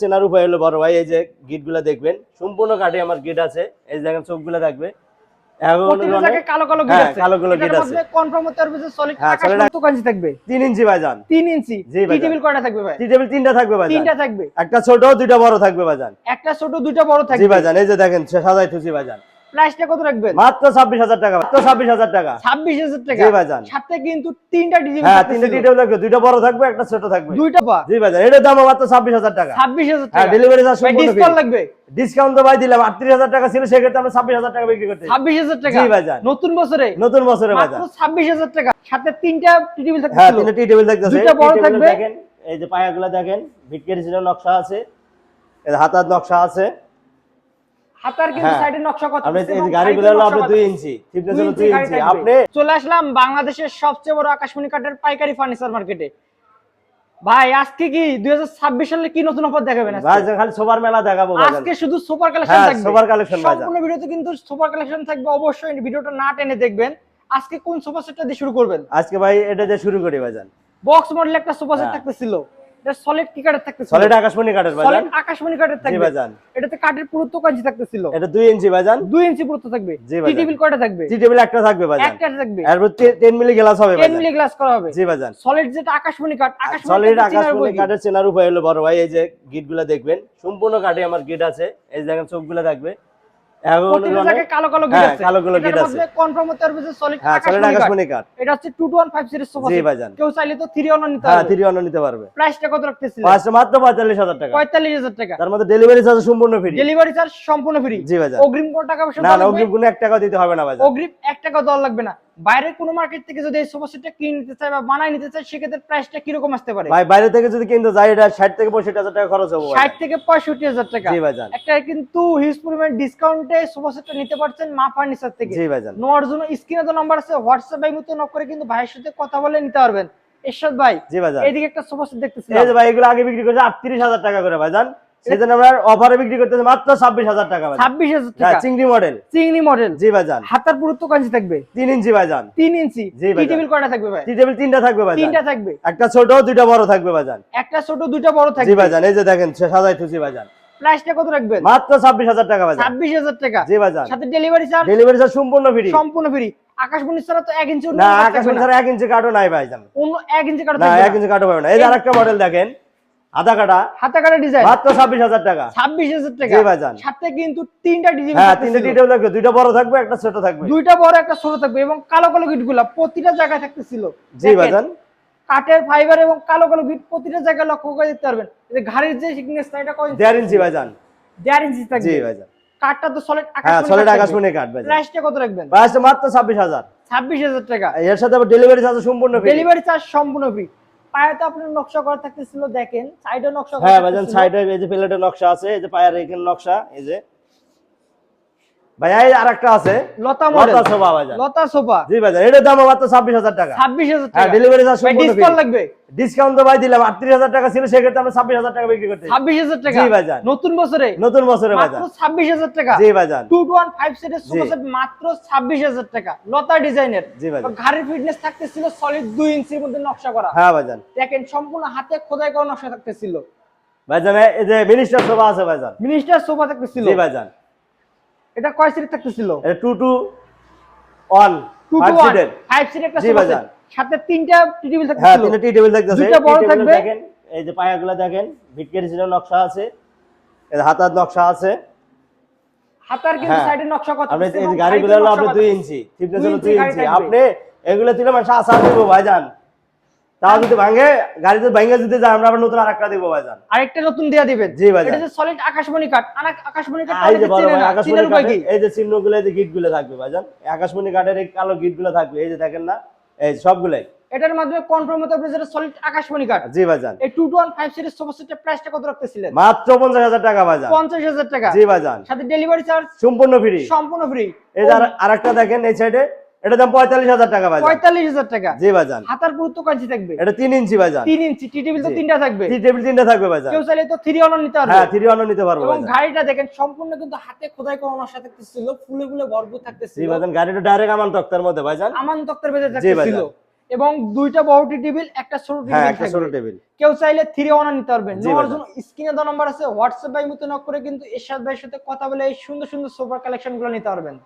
চেনার উপায় হলো বড় ভাই এই যে গিটগুলা দেখবেন সম্পূর্ণ কাঠে আমার গিট আছে। এই যে দেখেন থাকবে। কালো কালো গিট হ্যাঁ, আছে। কালো কালো গিট আছে। কনফার্ম হতে পারবে যে সলিড হ্যাঁ, থাকবে? ইঞ্চি বাজান 3 ইঞ্চি। জি, টি টেবিল কয়টা থাকবে ভাই? টেবিল তিনটা থাকবে তিনটা থাকবে। একটা ছোট দুইটা বড় থাকবে বাজান একটা ছোট দুইটা বড় জি থাকবে। বাজান এই যে দেখেন সাজাই বাজান প্রাইসটা কত রাখবেন? মাত্র ছাব্বিশ হাজার টাকা মাত্র ছাব্বিশ হাজার টাকা। 26000 টাকা? জি ভাইজান। সাথে কিন্তু তিনটা হ্যাঁ তিনটা থাকবে দুইটা বড় থাকবে একটা ছোট থাকবে। দুইটা পা জি বাজান এটার দাম মাত্র ছাব্বিশ হাজার টাকা। 26000 হ্যাঁ টাকা। ডেলিভারি চার্জ সম্পূর্ণ ডিসকাউন্ট লাগবে? ডিসকাউন্ট তো ভাই দিলাম আটত্রিশ হাজার টাকা ছিল সেক্ষেত্রে আমরা ছাব্বিশ হাজার টাকা বিক্রি করতে 26000 টাকা? জি ভাইজান। নতুন বছরে? নতুন বছরে মাত্র বাজান 26000 টাকা। সাথে তিনটা টি টেবিল থাকবে হ্যাঁ তিনটা টি টেবিল থাকতেছে দুইটা বড় থাকবে। দেখেন এই যে পায়াগুলো দেখেন ভিটকেরি নকশা আছে হাতার নকশা আছে। কিন্তু হ্যাঁ। সাইডে নকশা কত আপনি এই গাড়িগুলো হলো আপনি নকশা ইঞ্চি থিপনেস হলো ইঞ্চি ইঞ্চি। আপনি চলে আসলাম বাংলাদেশের সবচেয়ে বড় আকাশমণি কাঠের পাইকারি ফার্নিচার মার্কেটে ভাই আজকে কি দুই সালে কি নতুন অফার দেখাবেন আজকে? ভাই খালি সবার মেলা দেখাবো আজকে শুধু সুপার কালেকশন হ্যাঁ, থাকবে। বাজার। সম্পূর্ণ ভিডিওতে কিন্তু সুপার কালেকশন থাকবে অবশ্যই ভিডিওটা না টেনে দেখবেন। আজকে কোন সোফা সেটটা দিয়ে শুরু করবেন? আজকে ভাই এটা দিয়ে শুরু করি বাজান বক্স মডেল একটা সোফা সেট হ্যাঁ। থাকতেছিল। এটা সলিড কি কাঠের থাকতেছিল? সলিড আকাশমণি কাঠের বাজান সলিড আকাশমণি কাঠের থাকবে। বাজান এটাতে কাঠের পুরুত্ব কাঞ্জি থাকতেছিল। এটা দুই ইঞ্চি বাজান দুই ইঞ্চি পুরুত্ব থাকবে। জি বাজার। টেবিল কয়টা থাকবে? টি টেবিল একটা থাকবে বাজান একটা থাকবে। এরপর টেন মিলি গ্লাস হবে 10 মিলি গ্লাস করা হবে। জি বাজান সলিড যেটা আকাশমণি কাঠ আকাশমণি সলিড চেনার আকাশমণি উপায় কাঠের চেনার উপায় হলো বড় ভাই এই যে গিটগুলা দেখবেন সম্পূর্ণ কাঠে আমার গিট আছে। এই দেখেন চোখগুলা থাকবে। কালো কালো গিট আছে। কালো কালো গিট আছে। কনফার্ম হতে পারবে যে সলিড আকাশমণি কাঠ এটা হচ্ছে 215 সিরিজ সোফা জি সেট ভাইজান। কেউ চাইলে তো 3 অন নিতে হ্যাঁ পারবে। থ্রি নিতে পারবে। প্রাইসটা কত রাখতেছিল পাঁচটা মাত্র পঁয়তাল্লিশ হাজার টাকা। 45000 টাকা। তার মধ্যে ডেলিভারি চার্জ সম্পূর্ণ ফ্রি ডেলিভারি চার্জ সম্পূর্ণ ফ্রি জি ভাইজান। অগ্রিম কোন টাকা পয়সা না না অগ্রিম কোনো এক টাকা দিতে হবে না ভাইজান। অগ্রিম 1 টাকা দেওয়া লাগবে না। বাইরের কোনো মার্কেট থেকে যদি এই সোফা সেটটা কিনে নিতে চায় বা বানায় নিতে চায় সেক্ষেত্রে প্রাইসটা কি রকম আসতে পারে? ভাই বাইরে থেকে যদি কিনতে যাই এটা ষাট থেকে পঁয়ষট্টি হাজার টাকা খরচ হবে 60 থেকে 65000 টাকা। জি একটা কিন্তু হিউজ পরিমাণ ডিসকাউন্টে সোফা সেটটা নিতে পারছেন মা ফার্নিচার থেকে। জি ভাইজান। নেওয়ার জন্য স্ক্রিনে তো নাম্বার আছে হোয়াটসঅ্যাপ বাই মতো নক করে কিন্তু ভাইয়ের সাথে কথা বলে নিতে পারবেন। এরশাদ ভাই জি ভাইজান। এইদিকে একটা সোফা সেট দেখতেছি। এই যে ভাই এগুলো আগে বিক্রি করছে টাকা করে ভাইজান। সেজন্য আমরা অফারে বিক্রি করতেছি মাত্র টাকা হাজার হ্যাঁ টাকা। চিংড়ি মডেল চিংড়ি মডেল জি ভাইজান। হাতার পুরুত্ব কাঞ্জি থাকবে? তিন ইঞ্চি ভাইজান। তিন ইঞ্চি। জি ভাইজান। টেবিল কয়টা থাকবে ভাই? টি টেবিল তিনটা থাকবে ভাইজান। তিনটা থাকবে। একটা ছোট দুইটা বড় থাকবে ভাইজান। একটা ছোট দুইটা বড় জি থাকবে ভাইজান এই যে দেখেন সাজাই থুসি ভাইজান। প্রাইসটা কত রাখবেন? মাত্র ছাব্বিশ হাজার টাকা ভাইজান। ছাব্বিশ হাজার টাকা। জি ভাইজান। সাথে ডেলিভারি চার্জ ডেলিভারি চার্জ সম্পূর্ণ ফ্রি সম্পূর্ণ ফ্রি আকাশমণি ছাড়া তো এক ইঞ্চি না কাঠ আকাশ থাকবে ছাড়া এক ইঞ্চি কাঠও নাই ভাইজান। অন্য এক ইঞ্চি কাঠ না থাকবে এক না। ইঞ্চি কাঠও পাবে না। এই আরেকটা মডেল দেখেন। আধা কাটা। হাতা কাটা ডিজাইন মাত্র ছাব্বিশ হাজার টাকা। ছাব্বিশ হাজার টাকা। জি ভাইজান। সাথে কিন্তু তিনটা ডিজাইন হ্যাঁ তিনটে থাকবে। দুইটা বড় থাকবে একটা ছোট থাকবে। দুইটা বড় একটা ছোট থাকবে এবং কালো কালো গিটগুলা প্রতিটা জায়গায় থাকতেছিল। জি দেখেন, ভাইজান। কাঠের ফাইবার এবং কালো কালো গিট প্রতিটা জায়গায় লক্ষ্য করে দেখতে পারবেন। যে ঘাড়ির যে সিকনেস এটা কয় দেড় ইঞ্চি ভাইজান। দেড় ইঞ্চি জি থাকবে ভাইজান। কাঠটা তো সলিড হ্যাঁ আকাশ সলিড আকাশমণি কাঠ ভাইজান। প্রাইসটা কত রাখবেন? প্রাইসটা মাত্র ছাব্বিশ হাজার। ছাব্বিশ হাজার টাকা। এর সাথে আবার ডেলিভারি চার্জ সম্পূর্ণ ফ্রি ডেলিভারি চার্জ সম্পূর্ণ ফ্রি পায়ে তো আপনার নকশা করা থাকতেছিল দেখেন সাইডে নকশা হ্যাঁ ভাইজান থাকতেছিল। সাইডে এই যে প্লেটের নকশা আছে এই যে পায়ের এখানে নকশা এই যে। ভাইয়া এই আরেকটা আছে। লতা মডেল লতা সোফা ভাইজান লতা সোফা। জি এটার দাম মাত্র ছাব্বিশ হাজার টাকা। ছাব্বিশ হাজার হ্যাঁ টাকা। ডেলিভারি চার্জ ডিসকাউন্ট লাগবে। ডিসকাউন্ট তো ভাই দিলাম আটত্রিশ হাজার টাকা ছিল সেক্ষেত্রে আমরা ছাব্বিশ হাজার টাকা বিক্রি করতে ছাব্বিশ হাজার টাকা। জি। নতুন বছরে। নতুন বছরে মাত্র ভাইজান ছাব্বিশ হাজার টাকা। জি সিটের সোফা সেট মাত্র টাকা। লতা ডিজাইনের। জি ঘাড়ের ফিটনেস থাকতেছিল সলিড দুই ইঞ্চির মধ্যে নকশা করা। হ্যাঁ ভাইজান দেখেন সম্পূর্ণ হাতে খোদাই করা নকশা থাকতেছিল। ভাইজান এই যে মিনিস্টার সোফা আছে ভাইজান মিনিস্টার সোফা থাকতেছিল। জি ভাইজান এটা কয় সিট থাকতেছিল? এটা two two one two five two one সিটের ফাইভ সিট একটা ভাইজান। সাথে তিনটা টি টেবিল হ্যাঁ থাকতেছিল। তিনটা টি টেবিল দেখতেছে দুইটা বড় থাকবে। দেখেন এই যে পায়াগুলো দেখেন ভিটকেরি ছিল নকশা আছে। এই হাতার নকশা আছে। হাতার কিন্তু হ্যাঁ। সাইডে নকশা করা আপনি এই গাড়িগুলো হলো আপনি করা দুই থাকতেছে। ইঞ্চি টিপনেস দুই হলো ইঞ্চি ইঞ্চি। আপনি এগুলো দিলে মানে আশা দেবো ভাইজান। তাও যদি ভাঙে গাড়ি যদি ভাঙে যদি যায় আমরা আবার নতুন আরেকটা দিব ভাইজান। আরেকটা নতুন দেয়া দিবেন? জি ভাইজান। এটা যে সলিড আকাশমণি আনা- আকাশমণি কাঠ এই যে বড় আকাশমণি উপায় কি কাঠের এই যে চিহ্নগুলো এই যে গিটগুলো থাকবে ভাইজান। আকাশমণি কাঠের এই কালো গিটগুলো থাকবে এই যে দেখেন না এই সবগুলাই। এটার মাধ্যমে কনফার্ম হতে যেটা সলিড আকাশমণি কাঠ। জি ভাইজান। এই সিরিজ প্রাইসটা কত রাখতেছিলেন? মাত্র পঞ্চাশ হাজার টাকা ভাইজান। পঞ্চাশ হাজার টাকা। জি ভাইজান। সাথে ডেলিভারি চার্জ সম্পূর্ণ ফ্রি সম্পূর্ণ ফ্রি এই যে আরেকটা দেখেন এই সাইডে এটা দাম পঁয়তাল্লিশ হাজার টাকা ভাইজান। পঁয়তাল্লিশ হাজার টাকা। জি ভাইজান। হাতার পুরুত্ব থাকবে। এটা তিন ইঞ্চি ভাইজান। তিন ইঞ্চি টি টেবিল তো তিনটা থাকবে। টি টেবিল তিনটা থাকবে ভাইজান। কেউ চাইলে তো থ্রি অনার নিতে পারবে। হ্যাঁ থ্রি ওয়ানও নিতে পারব এবং গাড়িটা দেখেন সম্পূর্ণ কিন্তু হাতে খোদাই করা নকশা থাকতেছিল ফুলে ফুলে ভরপুর জি থাকতেছিল ভাইজান গাড়িটা ডাইরেক্ট আমার তক্তার মধ্যে ভাইজান। আমান তক্তের ভেতরে থাকতেছিল। এবং দুইটা বড়টি টেবিল একটা ছোট হ্যাঁ টেবিল একটা ছোট টেবিল। কেউ চাইলে থ্রি ওয়ান নিতে পারবেন জি নেওয়ার। জন্য স্ক্রিনে দেওয়া নাম্বার আছে। হোয়াটসঅ্যাপ বাই মতো নক করে কিন্তু এরশাদ ভাইয়ের সাথে কথা বলে এই সুন্দর সুন্দর সোফার কালেকশনগুলো নিতে পারবেন।